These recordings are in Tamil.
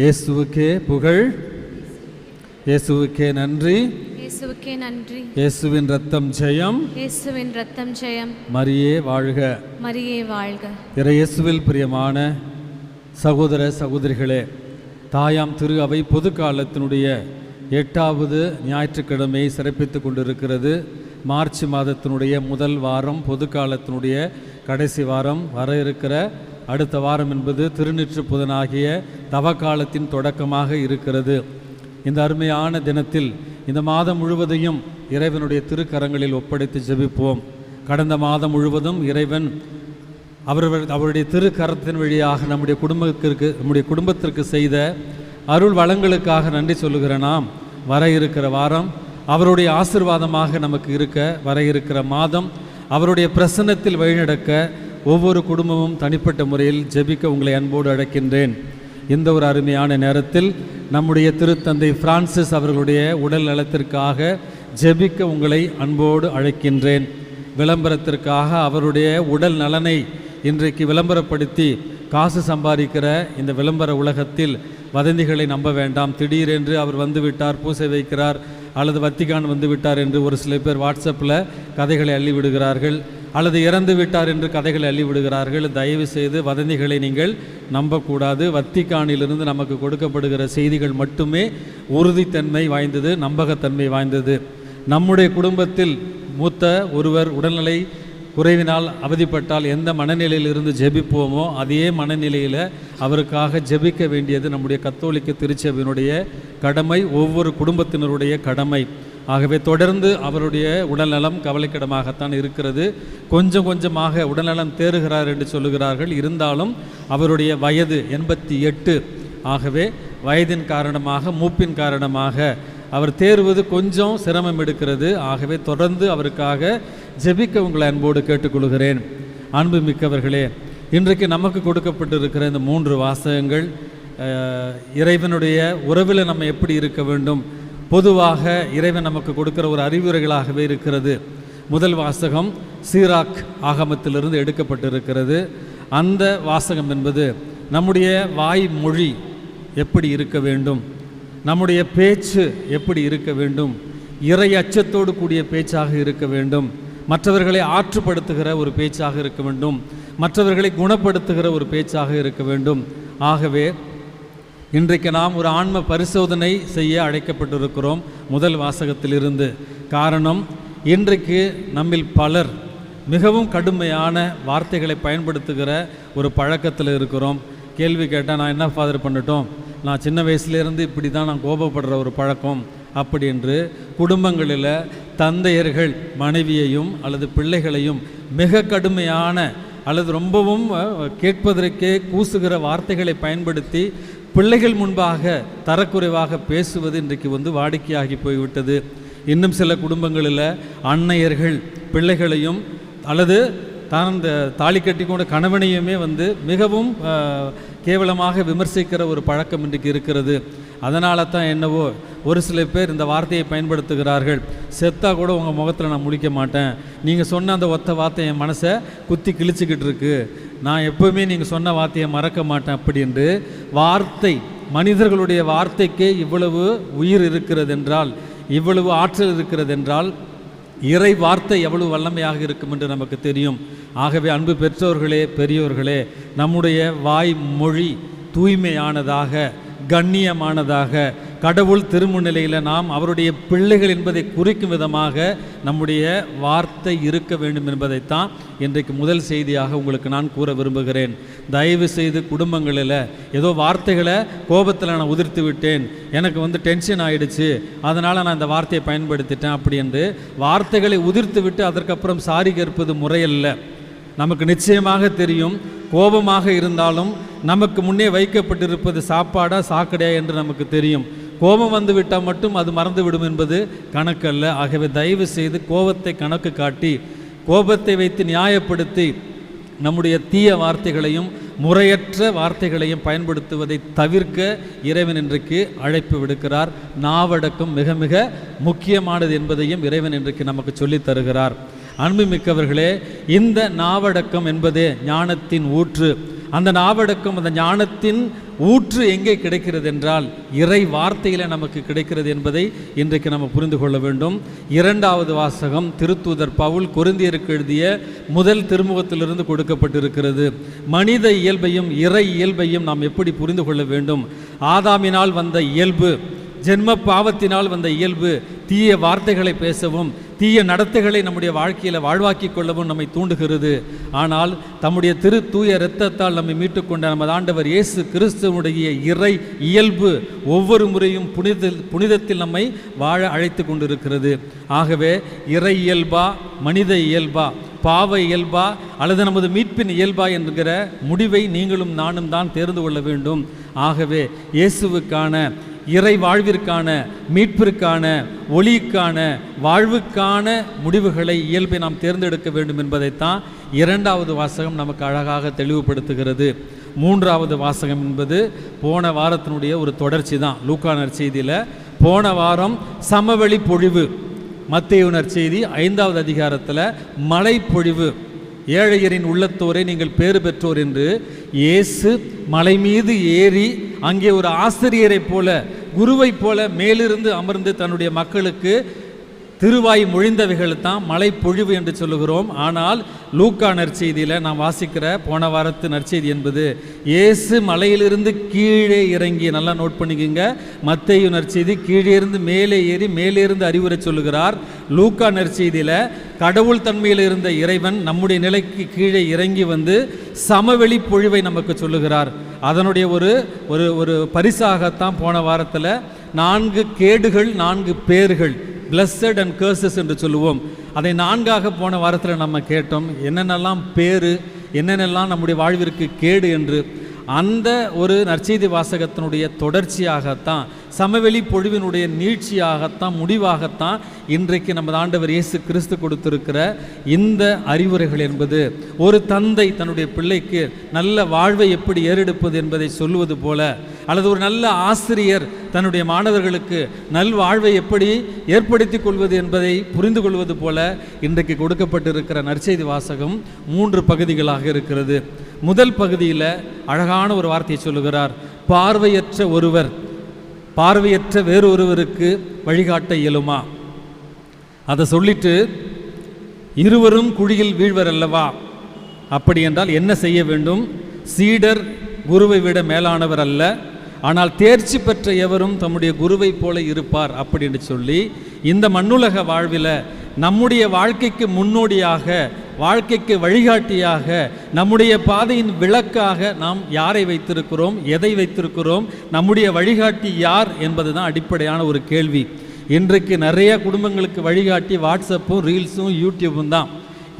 இயேசுவுக்கே புகழ். இயேசுவுக்கே நன்றி. இயேசுவுக்கே நன்றி. இயேசுவின் ரத்தம் ஜெயம். இயேசுவின் ரத்தம் ஜெயம். மரியே வாழ்க. மரியே வாழ்க. இறை இயேசுவில் பிரியமான சகோதர சகோதரிகளே தாயாம் திரு அவை பொது காலத்தினுடைய எட்டாவது ஞாயிற்றுக்கிழமை சிறப்பித்து கொண்டிருக்கிறது. மார்ச் மாதத்தினுடைய முதல் வாரம் பொது காலத்தினுடைய கடைசி வாரம் வர இருக்கிற அடுத்த வாரம் என்பது திருநிற்று புதனாகிய தவக்காலத்தின் தொடக்கமாக இருக்கிறது. இந்த அருமையான தினத்தில் இந்த மாதம் முழுவதையும் இறைவனுடைய திருக்கரங்களில் ஒப்படைத்து ஜெபிப்போம். கடந்த மாதம் முழுவதும் இறைவன் அவர் அவருடைய திருக்கரத்தின் வழியாக நம்முடைய குடும்பத்திற்கு நம்முடைய குடும்பத்திற்கு செய்த அருள் வளங்களுக்காக நன்றி சொல்லுகிற நாம் வர இருக்கிற வாரம் அவருடைய ஆசிர்வாதமாக நமக்கு இருக்க வர இருக்கிற மாதம் அவருடைய பிரசன்னத்தில் வழிநடக்க ஒவ்வொரு குடும்பமும் தனிப்பட்ட முறையில் ஜெபிக்க உங்களை அன்போடு அழைக்கின்றேன். இந்த ஒரு அருமையான நேரத்தில் நம்முடைய திருத்தந்தை பிரான்சிஸ் அவர்களுடைய உடல் நலத்திற்காக ஜெபிக்க உங்களை அன்போடு அழைக்கின்றேன். விளம்பரத்திற்காக அவருடைய உடல் நலனை இன்றைக்கு விளம்பரப்படுத்தி காசு சம்பாதிக்கிற இந்த விளம்பர உலகத்தில் வதந்திகளை நம்ப வேண்டாம். திடீரென்று அவர் வந்து விட்டார் பூசை வைக்கிறார் அல்லது வத்திகான் வந்து விட்டார் என்று ஒரு சில பேர் வாட்ஸ்அப்பில் கதைகளை அள்ளி விடுகிறார்கள் அல்லது இறந்து விட்டார் என்று கதைகளை அள்ளிவிடுகிறார்கள். தயவு செய்து வதந்திகளை நீங்கள் நம்பக்கூடாது. வத்திக்கானிலிருந்து நமக்கு கொடுக்கப்படுகிற செய்திகள் மட்டுமே உறுதித்தன்மை வாய்ந்தது நம்பகத்தன்மை வாய்ந்தது. நம்முடைய குடும்பத்தில் மூத்த ஒருவர் உடல்நிலை குறைவினால் அவதிப்பட்டால் எந்த மனநிலையில் இருந்து ஜெபிப்போமோ அதே மனநிலையில் அவருக்காக ஜெபிக்க வேண்டியது நம்முடைய கத்தோலிக்க திருச்சபையினுடைய கடமை ஒவ்வொரு குடும்பத்தினருடைய கடமை. ஆகவே தொடர்ந்து அவருடைய உடல்நலம் கவலைக்கிடமாகத்தான் இருக்கிறது. கொஞ்சம் கொஞ்சமாக உடல்நலம் தேறுகிறார் என்று சொல்லுகிறார்கள். இருந்தாலும் அவருடைய வயது எண்பத்தி எட்டு. ஆகவே வயதின் காரணமாக மூப்பின் காரணமாக அவர் தேர்வது கொஞ்சம் சிரமம் எடுக்கிறது. ஆகவே தொடர்ந்து அவருக்காக ஜெபிக்க உங்களை அன்போடு கேட்டுக்கொள்கிறேன். அன்பு மிக்கவர்களே இன்றைக்கு நமக்கு கொடுக்கப்பட்டிருக்கிற இந்த மூன்று வாசகங்கள் இறைவனுடைய உறவில் நம்ம எப்படி இருக்க வேண்டும்? பொதுவாக இறைவன் நமக்கு கொடுக்கிற ஒரு அறிவுரைகளாகவே இருக்கிறது. முதல் வாசகம் சீராக் ஆகமத்திலிருந்து எடுக்கப்பட்டிருக்கிறது. அந்த வாசகம் என்பது நம்முடைய வாய் மொழி எப்படி இருக்க வேண்டும்? நம்முடைய பேச்சு எப்படி இருக்க வேண்டும்? இறை அச்சத்தோடு கூடிய பேச்சாக இருக்க வேண்டும். மற்றவர்களை ஆற்றுப்படுத்துகிற ஒரு பேச்சாக இருக்க வேண்டும். மற்றவர்களை குணப்படுத்துகிற ஒரு பேச்சாக இருக்க வேண்டும். ஆகவே இன்றைக்கு நாம் ஒரு ஆன்ம பரிசோதனை செய்ய அழைக்கப்பட்டிருக்கிறோம் முதல் வாசகத்திலிருந்து. காரணம் இன்றைக்கு நம்மில் பலர் மிகவும் கடுமையான வார்த்தைகளை பயன்படுத்துகிற ஒரு பழக்கத்தில் இருக்கிறோம். கேள்வி கேட்டால் நான் என்ன ஃபாதர் பண்ணட்டும்? நான் சின்ன வயசுலேருந்து இப்படி தான் நான் கோபப்படுற ஒரு பழக்கம். அப்படி என்று குடும்பங்களில் தந்தையர்கள் மனைவியையும் அல்லது பிள்ளைகளையும் மிக கடுமையான அல்லது ரொம்பவும் கேட்பதற்கே கூசுகிற வார்த்தைகளை பயன்படுத்தி பிள்ளைகள் முன்பாக தரக்குறைவாக பேசுவது இன்றைக்கு வந்து வாடிக்கையாகி போய்விட்டது. இன்னும் சில குடும்பங்களில் அன்னையர்கள் பிள்ளைகளையும் அல்லது தான் இந்த தாலி கட்டி கொண்ட கணவனையுமே வந்து மிகவும் கேவலமாக விமர்சிக்கிற ஒரு பழக்கம் இன்றைக்கு இருக்கிறது. அதனால தான் என்னவோ ஒரு சில பேர் இந்த வார்த்தையை பயன்படுத்துகிறார்கள். செத்தா கூட உங்கள் முகத்தில் நான் முடிக்க மாட்டேன். நீங்கள் சொன்ன அந்த ஒத்த வார்த்தை என் மனசை குத்தி கிழிச்சிக்கிட்டு இருக்கு. நான் எப்பவுமே நீங்கள் சொன்ன வார்த்தையை மறக்க மாட்டேன் அப்படின்று வார்த்தை மனிதர்களுடைய வார்த்தைக்கே இவ்வளவு உயிர் இருக்கிறது என்றால் இவ்வளவு ஆற்றல் இருக்கிறது என்றால் இறை வார்த்தை எவ்வளவு வல்லமையாக இருக்கும் என்று நமக்கு தெரியும். ஆகவே அன்பு பெற்றோர்களே பெரியோர்களே நம்முடைய வாய் மொழி தூய்மையானதாக கண்ணியமானதாக. கடவுள் திருமுன்னிலையில் நாம் அவருடைய பிள்ளைகள் என்பதை குறிக்கும் விதமாக நம்முடைய வார்த்தை இருக்க வேண்டும் என்பதைத்தான் இன்றைக்கு முதல் செய்தியாக உங்களுக்கு நான் கூற விரும்புகிறேன். தயவு செய்து குடும்பங்களில் ஏதோ வார்த்தைகளை கோபத்தில் நான் உதிர்த்து விட்டேன். எனக்கு வந்து டென்ஷன் ஆகிடுச்சு அதனால் நான் இந்த வார்த்தையை பயன்படுத்திட்டேன் அப்படி என்று வார்த்தைகளை உதிர்த்து விட்டு அதற்கப்புறம் சாரி கேட்பது முறையல்ல. நமக்கு நிச்சயமாக தெரியும். கோபமாக இருந்தாலும் நமக்கு முன்னே வைக்கப்பட்டிருப்பது சாப்பாடா சாக்கடையா என்று நமக்கு தெரியும். கோபம் வந்து விட்டால் மட்டும் அது மறந்து விடும் என்பது கணக்கல்ல. ஆகவே தயவு செய்து கோபத்தை கணக்கு காட்டி கோபத்தை வைத்து நியாயப்படுத்தி நம்முடைய தீய வார்த்தைகளையும் முறையற்ற வார்த்தைகளையும் பயன்படுத்துவதை தவிர்க்க இறைவன் இன்றைக்கு அழைப்பு விடுக்கிறார். நாவடக்கம் மிக மிக முக்கியமானது என்பதையும் இறைவன் இன்றைக்கு நமக்கு சொல்லித் தருகிறார். அன்புமிக்கவர்களே இந்த நாவடக்கம் என்பதே ஞானத்தின் ஊற்று. அந்த நாவடக்கம் அந்த ஞானத்தின் ஊற்று எங்கே கிடைக்கிறது என்றால் இறை வார்த்தையில நமக்கு கிடைக்கிறது என்பதை இன்றைக்கு நம்ம புரிந்து கொள்ள வேண்டும். இரண்டாவது வாசகம் திருத்தூதர் பவுல் கொரிந்தியருக்கு எழுதிய முதல் திருமுகத்திலிருந்து கொடுக்கப்பட்டிருக்கிறது. மனித இயல்பையும் இறை இயல்பையும் நாம் எப்படி புரிந்து கொள்ள வேண்டும்? ஆதாமினால் வந்த இயல்பு ஜென்ம பாவத்தினால் வந்த இயல்பு தீய வார்த்தைகளை பேசவும் தீய நடத்தைகளை நம்முடைய வாழ்க்கையில் வாழ்வாக்கி கொள்ளவும் நம்மை தூண்டுகிறது. ஆனால் தம்முடைய திரு தூய இரத்தத்தால் நம்மை மீட்டுக்கொண்ட நமது ஆண்டவர் இயேசு கிறிஸ்துவனுடைய இறை இயல்பு ஒவ்வொரு முறையும் புனித புனிதத்தில் நம்மை வாழ அழைத்து கொண்டிருக்கிறது. ஆகவே இறை இயல்பா மனித இயல்பா பாவ இயல்பா அல்லது நமது மீட்பின் இயல்பா என்கிற முடிவை நீங்களும் நானும் தான் தேர்ந்து கொள்ள வேண்டும். ஆகவே இயேசுவுக்கான இறை வாழ்விற்கான மீட்பிற்கான ஒளிக்கான வாழ்வுக்கான முடிவுகளை இயல்பை நாம் தேர்ந்தெடுக்க வேண்டும் என்பதைத்தான் இரண்டாவது வாசகம் நமக்கு அழகாக தெளிவுபடுத்துகிறது. மூன்றாவது வாசகம் என்பது போன வாரத்தினுடைய ஒரு தொடர்ச்சி தான். லூக்கா செய்தியில் போன வாரம் சமவெளி பொழிவு. மத்தேயு செய்தி ஐந்தாவது அதிகாரத்தில் மழை பொழிவு ஏழையரின் உள்ளத்தோரை நீங்கள் பேறு பெற்றோர் என்று இயேசு மலை மீது ஏறி அங்கே ஒரு ஆசிரியரைப் போல குருவைப் போல மேலிருந்து அமர்ந்து தன்னுடைய மக்களுக்கு திருவாய் மொழிந்தவைகள் தான் மலை பொழிவு என்று சொல்லுகிறோம். ஆனால் லூக்கா நற்செய்தியில் நாம் வாசிக்கிற போன வாரத்து நற்செய்தி என்பது இயேசு மலையிலிருந்து கீழே இறங்கி நல்லா நோட் பண்ணிக்கோங்க. மத்தையு நற்செய்தி கீழே இருந்து மேலே ஏறி மேலே இருந்து அறிவுரை சொல்லுகிறார். லூக்கா நற்செய்தியில் கடவுள் தன்மையில் இருந்த இறைவன் நம்முடைய நிலைக்கு கீழே இறங்கி வந்து சமவெளி பொழிவை நமக்கு சொல்லுகிறார். அதனுடைய ஒரு ஒரு ஒரு பரிசாகத்தான் போன வாரத்தில் நான்கு கேடுகள் நான்கு பேர்கள் பிளஸட் அண்ட் கர்சஸ் என்று சொல்லுவோம். அதை நான்காக போன வாரத்தில் நம்ம கேட்டோம். என்னென்னலாம் பேர் என்னென்னலாம் நம்முடைய வாழ்விற்கு கேடு என்று. அந்த ஒரு நற்செய்தி வாசகத்தினுடைய தொடர்ச்சியாகத்தான் சமவெளி பொழிவினுடைய நீட்சியாகத்தான் முடிவாகத்தான் இன்றைக்கு நமது ஆண்டவர் இயேசு கிறிஸ்து கொடுத்திருக்கிற இந்த அறிவுரைகள் என்பது. ஒரு தந்தை தன்னுடைய பிள்ளைக்கு நல்ல வாழ்வை எப்படி ஏறெடுப்பது என்பதை சொல்லுவது போல அல்லது ஒரு நல்ல ஆசிரியர் தன்னுடைய மாணவர்களுக்கு நல்வாழ்வை எப்படி ஏற்படுத்தி கொள்வது என்பதை புரிந்து கொள்வது போல இன்றைக்கு கொடுக்கப்பட்டிருக்கிற நற்செய்தி வாசகம் மூன்று பகுதிகளாக இருக்கிறது. முதல் பகுதியில் அழகான ஒரு வார்த்தையை சொல்லுகிறார் பார்வையற்ற ஒருவர் பார்வையற்ற வேறொருவருக்கு வழிகாட்ட இயலுமா? அதை சொல்லிட்டு இருவரும் குழியில் வீழ்வர் அல்லவா அப்படி என்றால் என்ன செய்ய வேண்டும்? சீடர் குருவை விட மேலானவர் அல்ல. ஆனால் தேர்ச்சி பெற்ற எவரும் தம்முடைய குருவைப் போல இருப்பார் அப்படின்னு சொல்லி இந்த மண்ணுலக வாழ்வில் நம்முடைய வாழ்க்கைக்கு முன்னோடியாக வாழ்க்கைக்கு வழிகாட்டியாக நம்முடைய பாதையின் விளக்காக நாம் யாரை வைத்திருக்கிறோம் எதை வைத்திருக்கிறோம் நம்முடைய வழிகாட்டி யார் என்பது தான் அடிப்படையான ஒரு கேள்வி. இன்றைக்கு நிறைய குடும்பங்களுக்கு வழிகாட்டி வாட்ஸ்அப்பும் ரீல்ஸும் யூடியூப்பும் தான்.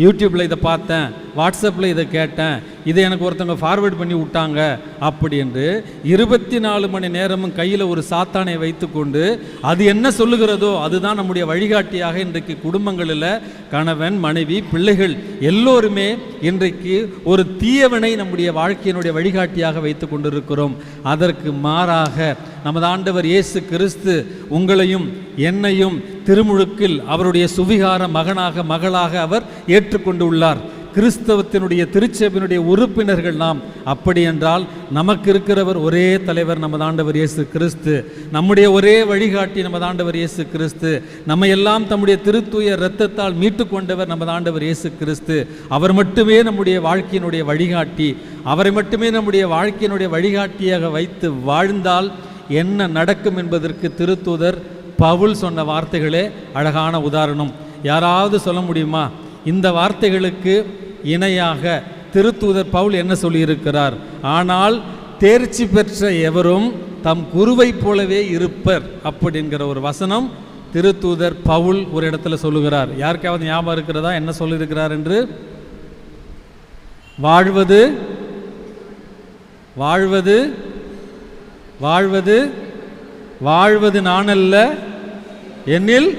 யூடியூப்பில் இதை பார்த்தேன் வாட்ஸ்அப்பில் இதை கேட்டேன் இதை எனக்கு ஒருத்தவங்க ஃபார்வேர்ட் பண்ணி விட்டாங்க அப்படி என்று இருபத்தி நாலு மணி நேரமும் கையில் ஒரு சாத்தானை வைத்துக்கொண்டு அது என்ன சொல்லுகிறதோ அதுதான் நம்முடைய வழிகாட்டியாக இன்றைக்கு குடும்பங்களில் கணவன் மனைவி பிள்ளைகள் எல்லோருமே இன்றைக்கு ஒரு தீயவனை நம்முடைய வாழ்க்கையினுடைய வழிகாட்டியாக வைத்து கொண்டிருக்கிறோம். அதற்கு மாறாக நமது ஆண்டவர் இயேசு கிறிஸ்து உங்களையும் என்னையும் திருமுழுக்கில் அவருடைய சுவிகார மகனாக மகளாக அவர் ஏற்றுக்கொண்டு உள்ளார் கிறிஸ்தவத்தினுடைய திருச்சபையினுடைய உறுப்பினர்கள் நாம். அப்படி என்றால் நமக்கு இருக்கிறவர் ஒரே தலைவர் நமது ஆண்டவர் இயேசு கிறிஸ்து. நம்முடைய ஒரே வழிகாட்டி நமது ஆண்டவர் இயேசு கிறிஸ்து. நம்ம எல்லாம் தம்முடைய திருத்துய இரத்தத்தால் மீட்டு கொண்டவர் நமது ஆண்டவர் இயேசு கிறிஸ்து. அவர் மட்டுமே நம்முடைய வாழ்க்கையினுடைய வழிகாட்டி. அவரை மட்டுமே நம்முடைய வாழ்க்கையினுடைய வழிகாட்டியாக வைத்து வாழ்ந்தால் என்ன நடக்கும் என்பதற்கு திருத்தூதர் பவுல் சொன்ன வார்த்தைகளே அழகான உதாரணம். யாராவது சொல்ல முடியுமா? இந்த வார்த்தைகளுக்கு இணையாக திருத்தூதர் பவுல் என்ன சொல்லியிருக்கிறார்? ஆனால் தேர்ச்சி பெற்ற எவரும் தம் குருவைப் போலவே இருப்பர் அப்படிங்கிற ஒரு வசனம் திருத்தூதர் பவுல் ஒரு இடத்துல சொல்லுகிறார். யாருக்காவது ஞாபகம் இருக்கிறதா? என்ன சொல்லியிருக்கிறார் என்று? வாழ்வது வாழ்வது வாழ்வது வாழ்வது நானல்ல என்னில்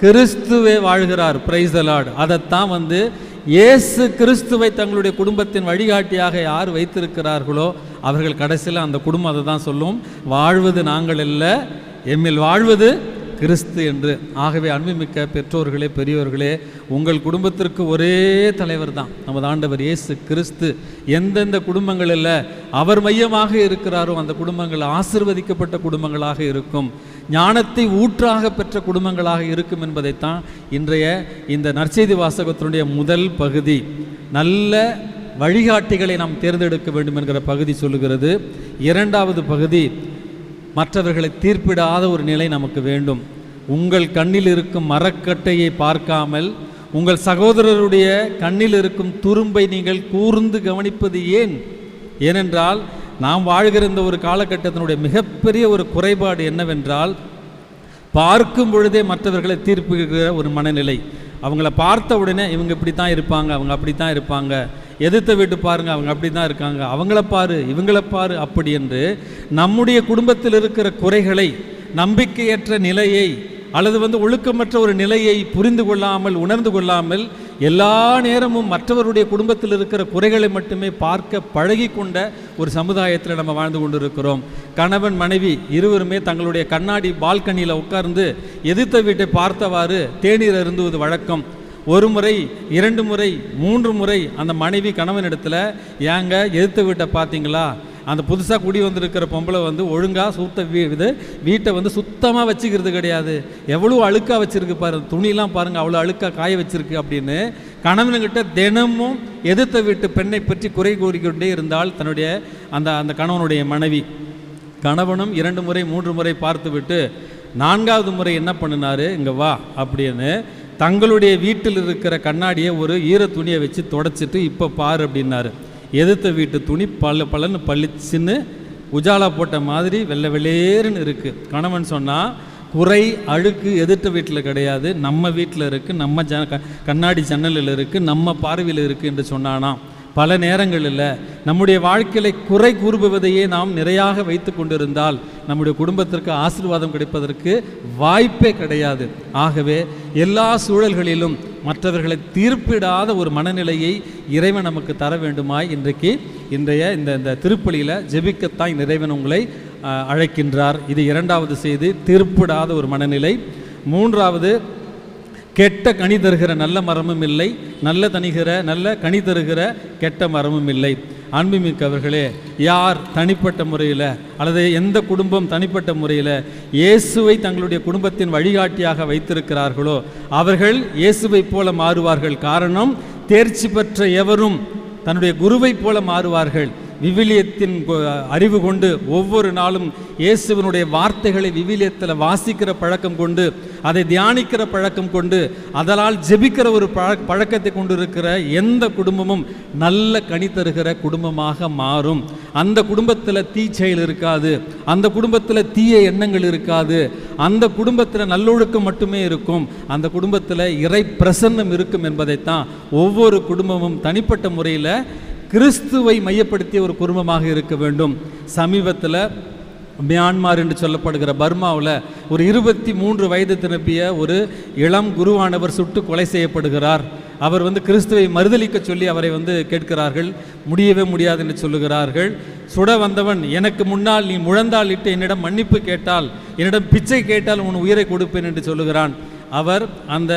கிறிஸ்துவே வாழ்கிறார். பிரைஸ் லார்ட் அதைத்தான் வந்து இயேசு கிறிஸ்துவை தங்களுடைய குடும்பத்தின் வழிகாட்டியாக யார் வைத்திருக்கிறார்களோ அவர்கள் கடைசியில் அந்த குடும்பம் அதை தான் சொல்லும். வாழ்வது நாங்கள் அல்ல. எம்மில் வாழ்வது கிறிஸ்து என்று. ஆகவே அன்புமிக்க பெற்றோர்களே பெரியோர்களே உங்கள் குடும்பத்திற்கு ஒரே தலைவர் தான் நமது ஆண்டவர் இயேசு கிறிஸ்து. எந்தெந்த குடும்பங்களில் அவர் மையமாக இருக்கிறாரோ அந்த குடும்பங்கள் ஆசிர்வதிக்கப்பட்ட குடும்பங்களாக இருக்கும். ஞானத்தை ஊற்றாக பெற்ற குடும்பங்களாக இருக்கும் என்பதைத்தான் இன்றைய இந்த நற்செய்தி வாசகத்தினுடைய முதல் பகுதி. நல்ல வழிகாட்டிகளை நாம் தேர்ந்தெடுக்க வேண்டும் என்கிற பகுதி சொல்லுகிறது. இரண்டாவது பகுதி மற்றவர்களை தீர்ப்பிடாத ஒரு நிலை நமக்கு வேண்டும். உங்கள் கண்ணில் இருக்கும் மரக்கட்டையை பார்க்காமல் உங்கள் சகோதரருடைய கண்ணில் இருக்கும் துரும்பை நீங்கள் கூர்ந்து கவனிப்பது ஏன்? ஏனென்றால் நாம் வாழ்கிற இந்த ஒரு காலகட்டத்தினுடைய மிகப்பெரிய ஒரு குறைபாடு என்னவென்றால் பார்க்கும் பொழுதே மற்றவர்களை தீர்ப்புகிற ஒரு மனநிலை. அவங்கள பார்த்த உடனே இவங்க இப்படி தான் இருப்பாங்க அவங்க அப்படி தான் இருப்பாங்க. எதிர்த்த வீட்டு பாருங்கள் அவங்க அப்படி தான் இருக்காங்க. அவங்கள பாரு இவங்கள பாரு அப்படி என்று நம்முடைய குடும்பத்தில் இருக்கிற குறைகளை நம்பிக்கையற்ற நிலையை அல்லது வந்து ஒழுக்கமற்ற ஒரு நிலையை புரிந்து கொள்ளாமல் உணர்ந்து கொள்ளாமல் எல்லா நேரமும் மற்றவருடைய குடும்பத்தில் இருக்கிற குறைகளை மட்டுமே பார்க்க பழகி கொண்ட ஒரு சமுதாயத்தில் நம்ம வாழ்ந்து கொண்டிருக்கிறோம். கணவன் மனைவி இருவருமே தங்களுடைய கண்ணாடி பால்கனியில் உட்கார்ந்து எதிர்த்த வீட்டை பார்த்தவாறு தேநீர் அருந்துவது வழக்கம். ஒரு முறை இரண்டு முறை மூன்று முறை அந்த மனைவி கணவனிடத்தில் ஏங்க எதிர்த்த வீட்டை பார்த்தீங்களா அந்த புதுசாக குடி வந்திருக்கிற பொம்பளை வந்து ஒழுங்காக சுத்த வீ இது வீட்டை வந்து சுத்தமாக வச்சுக்கிறது கிடையாது. எவ்வளோ அழுக்காக வச்சுருக்கு பாரு துணிலாம் பாருங்கள் அவ்வளோ அழுக்காக காய வச்சுருக்கு அப்படின்னு கணவனுங்கிட்ட தினமும் எதிர்த்த வீட்டு பெண்ணை பற்றி குறை கூறிக்கொண்டே இருந்தால் தன்னுடைய அந்த அந்த கணவனுடைய மனைவி. கணவனும் இரண்டு முறை மூன்று முறை பார்த்துவிட்டு நான்காவது முறை என்ன பண்ணினாரு? இங்கே வா அப்படின்னு தங்களுடைய வீட்டில் இருக்கிற கண்ணாடியை ஒரு ஈர துணியை வச்சு தொடச்சிட்டு இப்போ பாரு அப்படின்னாரு. எதிர்த்த வீட்டு துணி பல பலன்னு பளிச்சுன்னு உஜாலா போட்ட மாதிரி வெள்ளை வெளேருன்னு இருக்குது கணவன் சொன்னால் குறை அழுக்கு எதிர்த்த வீட்டில் கிடையாது. நம்ம வீட்டில் இருக்குது நம்ம ஜ க- கண்ணாடி ஜன்னலில் இருக்குது நம்ம பார்வையில் இருக்குது என்று சொன்னானாம். பல நேரங்களில் நம்முடைய வாழ்க்கையில குறை கூறுபவதையே நாம் நிறையாக வைத்து கொண்டிருந்தால் நம்முடைய குடும்பத்திற்கு ஆசீர்வாதம் கிடைப்பதற்கு வாய்ப்பே கிடையாது. ஆகவே எல்லா சூழல்களிலும் மற்றவர்களை தீர்ப்பிடாத ஒரு மனநிலையை இறைவன் நமக்கு தர வேண்டுமாய் இன்றைக்கு இன்றைய இந்த இந்த திருப்பலியில் ஜெபிக்கத்தான் இறைவன் உங்களை அழைக்கின்றார். இது இரண்டாவது செய்தி தீர்ப்பிடாத ஒரு மனநிலை. மூன்றாவது கெட்ட கனி தருகிற நல்ல மரமும் இல்லை நல்ல தணிகிற நல்ல கனி தருகிற கெட்ட மரமும் இல்லை. அன்புமிக்கவர்களே யார் தனிப்பட்ட முறையில் அல்லது எந்த குடும்பம் தனிப்பட்ட முறையில் இயேசுவை தங்களுடைய குடும்பத்தின் வழிகாட்டியாக வைத்திருக்கிறார்களோ அவர்கள் இயேசுவைப் போல மாறுவார்கள். காரணம் தேர்ச்சி பெற்ற எவரும் தன்னுடைய குருவைப் போல மாறுவார்கள். விவிலியத்தின் அறிவு கொண்டு ஒவ்வொரு நாளும் இயேசுவனுடைய வார்த்தைகளை விவிலியத்தில் வாசிக்கிற பழக்கம் கொண்டு அதை தியானிக்கிற பழக்கம் கொண்டு அதனால் ஜெபிக்கிற ஒரு பழ பழக்கத்தை கொண்டு இருக்கிற எந்த குடும்பமும் நல்ல கனி தருகிற குடும்பமாக மாறும். அந்த குடும்பத்தில் தீச்செயல் இருக்காது. அந்த குடும்பத்தில் தீய எண்ணங்கள் இருக்காது. அந்த குடும்பத்தில் நல்லொழுக்கம் மட்டுமே இருக்கும். அந்த குடும்பத்தில் இறை பிரசன்னம் இருக்கும் என்பதைத்தான் ஒவ்வொரு குடும்பமும் தனிப்பட்ட முறையில் கிறிஸ்துவை மையப்படுத்திய ஒரு குடும்பமாக இருக்க வேண்டும். சமீபத்தில் மியான்மார் என்று சொல்லப்படுகிற பர்மாவில் ஒரு இருபத்தி மூன்று வயது திருப்பிய ஒரு இளம் குருவானவர் சுட்டு கொலை செய்யப்படுகிறார். அவர் வந்து கிறிஸ்துவை மறுதளிக்க சொல்லி அவரை வந்து கேட்கிறார்கள். முடியவே முடியாது என்று சொல்லுகிறார்கள். சுட வந்தவன் எனக்கு முன்னால் நீ முழந்தால் இட்டு என்னிடம் மன்னிப்பு கேட்டால் என்னிடம் பிச்சை கேட்டால் உன் உயிரை கொடுப்பேன் என்று சொல்லுகிறான். அவர் அந்த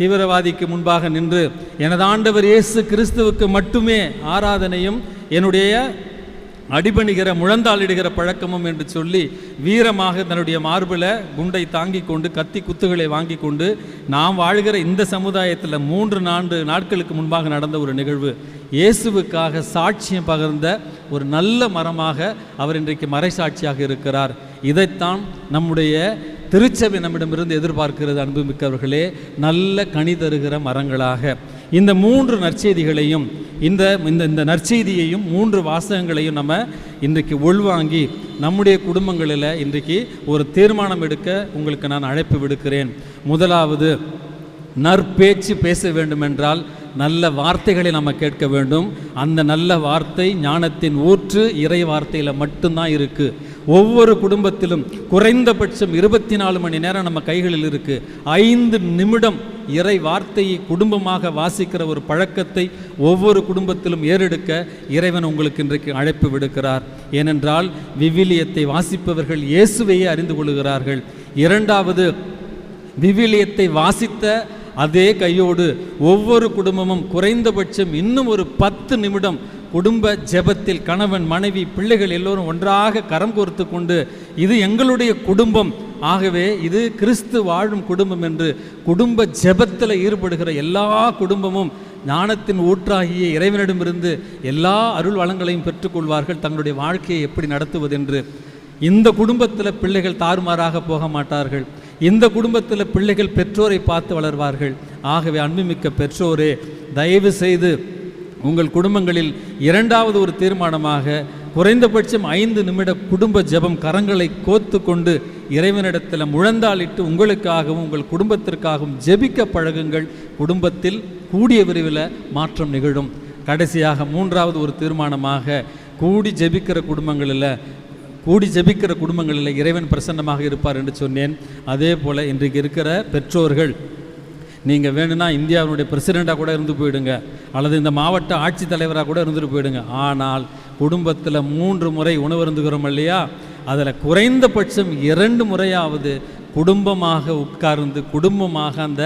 தீவிரவாதிக்கு முன்பாக நின்று எனது ஆண்டவர் இயேசு கிறிஸ்துவுக்கு மட்டுமே ஆராதனையும் என்னுடைய அடிபணிகிற முழந்தாளிடுகிற பழக்கமும் என்று சொல்லி வீரமாக தன்னுடைய மார்பில் குண்டை தாங்கி கொண்டு கத்தி குத்துகளை வாங்கி கொண்டு நாம் வாழ்கிற இந்த சமுதாயத்தில் மூன்று நான்கு நாட்களுக்கு முன்பாக நடந்த ஒரு நிகழ்வு. இயேசுவுக்காக சாட்சியம் பகிர்ந்த ஒரு நல்ல மரமாக அவர் இன்றைக்கு மறைசாட்சியாக இருக்கிறார். இதைத்தான் நம்முடைய திருச்சபை நம்மிடமிருந்து எதிர்பார்க்கிறது அன்புமிக்கவர்களே நல்ல கனி தருகிற மரங்களாக. இந்த மூன்று நற்செய்திகளையும் இந்த இந்த இந்த நற்செய்தியையும் மூன்று வாசகங்களையும் நம்ம இன்றைக்கு உள்வாங்கி நம்முடைய குடும்பங்களில் இன்றைக்கு ஒரு தீர்மானம் எடுக்க உங்களுக்கு நான் அழைப்பு விடுக்கிறேன். முதலாவது நற்பேச்சு பேச வேண்டுமென்றால் நல்ல வார்த்தைகளை நம்ம கேட்க வேண்டும். அந்த நல்ல வார்த்தை ஞானத்தின் ஊற்று இறை வார்த்தையில் மட்டும்தான் இருக்குது ஒவ்வொரு குடும்பத்திலும் குறைந்தபட்சம் இருபத்தி நாலு மணி நேரம் நம்ம கைகளில் இருக்குது ஐந்து நிமிடம் இறை வார்த்தையை குடும்பமாக வாசிக்கிற ஒரு பழக்கத்தை ஒவ்வொரு குடும்பத்திலும் ஏறெடுக்க இறைவன் உங்களுக்கு இன்றைக்கு அழைப்பு விடுக்கிறார். ஏனென்றால் விவிலியத்தை வாசிப்பவர்கள் இயேசுவையே அறிந்து கொள்கிறார்கள். இரண்டாவது விவிலியத்தை வாசித்த அதே கையோடு ஒவ்வொரு குடும்பமும் குறைந்தபட்சம் இன்னும் ஒரு பத்து நிமிடம் குடும்ப ஜெபத்தில் கணவன் மனைவி பிள்ளைகள் எல்லோரும் ஒன்றாக கரம் கோர்த்து கொண்டு இது எங்களுடைய குடும்பம். ஆகவே இது கிறிஸ்து வாழும் குடும்பம் என்று குடும்ப ஜெபத்தில் ஈடுபடுகிற எல்லா குடும்பமும் ஞானத்தின் ஊற்றாகிய இறைவனிடமிருந்து எல்லா அருள் வளங்களையும் பெற்றுக்கொள்வார்கள் தங்களுடைய வாழ்க்கையை எப்படி நடத்துவதென்று. இந்த குடும்பத்தில் பிள்ளைகள் தாறுமாறாக போக மாட்டார்கள். இந்த குடும்பத்தில் பிள்ளைகள் பெற்றோரை பார்த்து வளர்வார்கள். ஆகவே அன்புமிக்க பெற்றோரே தயவு செய்து உங்கள் குடும்பங்களில் இரண்டாவது ஒரு தீர்மானமாக குறைந்தபட்சம் ஐந்து நிமிட குடும்ப ஜெபம் கரங்களை கோத்து கொண்டு இறைவனிடத்தில் முழந்தாளிட்டு உங்களுக்காகவும் உங்கள் குடும்பத்திற்காகவும் ஜெபிக்க பழகுங்கள். குடும்பத்தில் கூடிய விரைவில் மாற்றம் நிகழும். கடைசியாக மூன்றாவது ஒரு தீர்மானமாக கூடி ஜெபிக்கிற குடும்பங்களில் கூடி ஜெபிக்கிற குடும்பங்களில் இறைவன் பிரசன்னமாக இருப்பார் என்று சொன்னேன். அதே போல் இன்றைக்கு இருக்கிற பெற்றோர்கள் நீங்கள் வேணும்னா இந்தியாவினுடைய பிரசிடெண்ட்டாக கூட இருந்து போயிடுங்க. அல்லது இந்த மாவட்ட ஆட்சித்தலைவராக கூட இருந்துட்டு போயிடுங்க. ஆனால் குடும்பத்தில் மூன்று முறை உணவு இருந்துக்கிறோம் இல்லையா? அதில் குறைந்தபட்சம் இரண்டு முறையாவது குடும்பமாக உட்கார்ந்து குடும்பமாக அந்த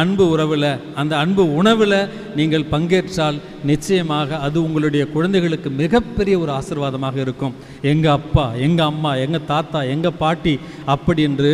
அன்பு உறவில் அந்த அன்பு உணவில் நீங்கள் பங்கேற்றால் நிச்சயமாக அது உங்களுடைய குழந்தைகளுக்கு மிகப்பெரிய ஒரு ஆசீர்வாதமாக இருக்கும். எங்கள் அப்பா எங்கள் அம்மா எங்கள் தாத்தா எங்கள் பாட்டி அப்படி என்று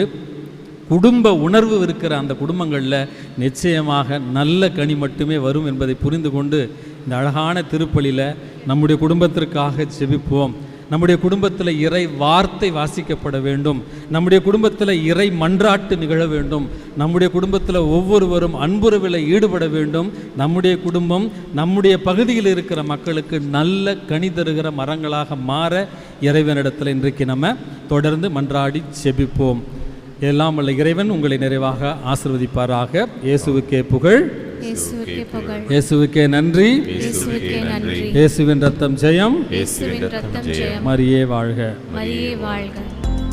குடும்ப உணர்வு இருக்கிற அந்த குடும்பங்களில் நிச்சயமாக நல்ல கனி மட்டுமே வரும் என்பதை புரிந்து கொண்டு இந்த அழகான திருப்பலியில் நம்முடைய குடும்பத்திற்காக செபிப்போம். நம்முடைய குடும்பத்தில் இறை வார்த்தை வாசிக்கப்பட வேண்டும். நம்முடைய குடும்பத்தில் இறை மன்றாட்டு நிகழ வேண்டும். நம்முடைய குடும்பத்தில் ஒவ்வொருவரும் அன்புறவில் ஈடுபட வேண்டும். நம்முடைய குடும்பம் நம்முடைய பகுதியில் இருக்கிற மக்களுக்கு நல்ல கனி தருகிற மரங்களாக மாற இறைவனிடத்தில் இன்றைக்கு நம்ம தொடர்ந்து மன்றாடி செபிப்போம். எல்லாம் வல்ல இறைவன் உங்களை நிறைவாக ஆசிர்வதிப்பாராக. இயேசுவுக்கே புகழ். இயேசுவுக்கே நன்றி. இயேசுவுக்கே நன்றி. இயேசுவின் ரத்தம் ஜெயம். இயேசுவின் ரத்தம் ஜெயம். மரியே வாழ்க. மரியே வாழ்க.